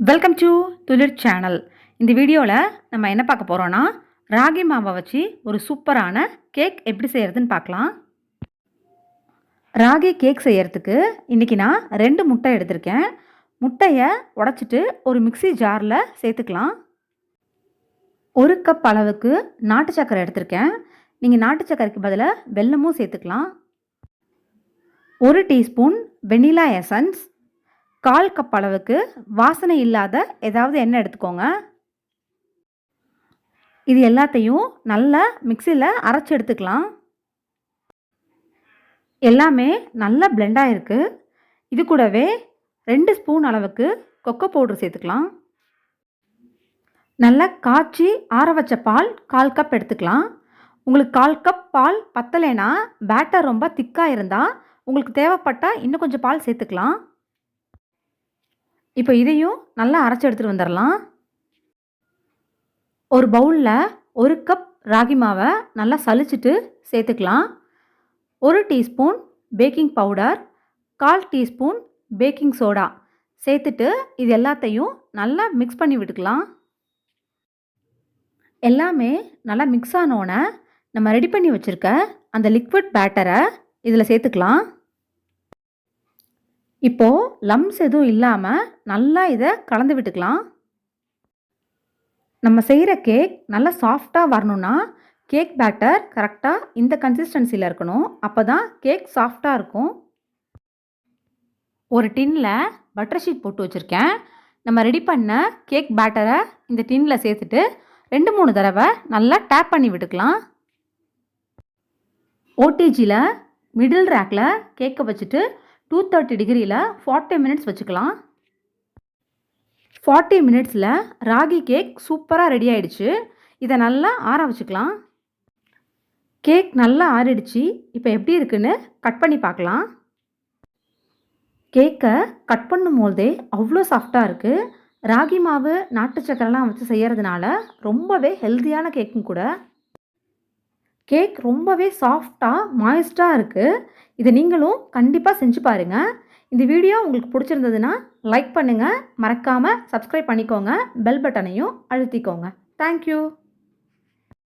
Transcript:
Welcome to துளிர் channel இந்த வீடியோவில் நம்ம என்ன பார்க்க போகிறோன்னா ராகி மாவை வச்சு ஒரு சூப்பரான கேக் எப்படி செய்கிறதுன்னு பார்க்கலாம். ராகி கேக் செய்கிறதுக்கு இன்றைக்கி நான் ரெண்டு முட்டை எடுத்திருக்கேன். முட்டையை உடச்சிட்டு ஒரு மிக்ஸி ஜாரில் சேர்த்துக்கலாம். ஒரு கப் அளவுக்கு நாட்டு சக்கரை எடுத்திருக்கேன். நீங்கள் நாட்டு சக்கரைக்கு பதிலாக வெல்லமும் சேர்த்துக்கலாம். ஒரு டீஸ்பூன் வெனிலா எசன்ஸ் கால் கப் அளவுக்கு வாசனை இல்லாத ஏதாவது எண்ணெய் எடுத்துக்கோங்க. இது எல்லாத்தையும் நல்லா மிக்சியில் அரைச்சி எடுத்துக்கலாம். எல்லாமே நல்லா blend இது கூடவே ரெண்டு ஸ்பூன் அளவுக்கு கொக்கோ பவுடர் சேர்த்துக்கலாம். நல்லா காய்ச்சி ஆற வச்ச பால் கால் கப் எடுத்துக்கலாம். உங்களுக்கு கால் கப் பால் பத்தலைன்னா பேட்டர் ரொம்ப திக்காக இருந்தால் உங்களுக்கு தேவைப்பட்டால் இன்னும் கொஞ்சம் பால் சேர்த்துக்கலாம். இப்போ இதையும் நல்லா அரைச்சி எடுத்துகிட்டு வந்துடலாம். ஒரு பவுலில் ஒரு கப் ராகி மாவை நல்லா சலிச்சிட்டு சேர்த்துக்கலாம். ஒரு டீஸ்பூன் பேக்கிங் பவுடர் கால் டீஸ்பூன் பேக்கிங் சோடா சேர்த்துட்டு இது எல்லாத்தையும் நல்லா மிக்ஸ் பண்ணி விட்டுக்கலாம். எல்லாமே நல்லா மிக்ஸ் ஆனோடனே நம்ம ரெடி பண்ணி வச்சுருக்க அந்த லிக்விட் பேட்டரை இதில் சேர்த்துக்கலாம். இப்போது லம்ஸ் எதுவும் இல்லாமல் நல்லா இதை கலந்து விட்டுக்கலாம். நம்ம செய்கிற கேக் நல்லா சாஃப்டாக வரணும்னா கேக் பேட்டர் கரெக்டாக இந்த கன்சிஸ்டன்சியில் இருக்கணும். அப்போ தான் கேக் சாஃப்டாக இருக்கும். ஒரு டின்னில் பட்டர் ஷீட் போட்டு வச்சுருக்கேன். நம்ம ரெடி பண்ண கேக் பேட்டரை இந்த டின்னில் சேர்த்துட்டு ரெண்டு மூணு தடவை நல்லா டேப் பண்ணி விட்டுக்கலாம். ஓடிஜியில் மிடில் ரேக்கில் கேக்கை வச்சுட்டு டூ தேர்ட்டி டிகிரியில் ஃபார்ட்டி மினிட்ஸ் வச்சுக்கலாம். ஃபார்ட்டி மினிட்ஸில் ராகி கேக் சூப்பராக ரெடி ஆகிடுச்சு இதை நல்லா ஆற வச்சுக்கலாம். கேக் நல்லா ஆறிடுச்சு. இப்போ எப்படி இருக்குன்னு கட் பண்ணி பார்க்கலாம். கேக்கை கட் பண்ணும் போதே அவ்வளோ சாஃப்டாக இருக்குது ராகி மாவு நாட்டு சக்கரைலாம் வச்சு செய்கிறதுனால ரொம்பவே ஹெல்த்தியான கேக்கும் கூட கேக் ரொம்பவே சாஃப்டாக மாய்ஸ்டாக இருக்குது இதை நீங்களும் கண்டிப்பாக செஞ்சு பாருங்கள் இந்த வீடியோ உங்களுக்கு பிடிச்சிருந்ததுன்னா லைக் பண்ணுங்கள் மறக்காமல் சப்ஸ்கிரைப் பண்ணிக்கோங்க. பெல் பட்டனையும் அழுத்திக்கோங்க. தேங்க்யூ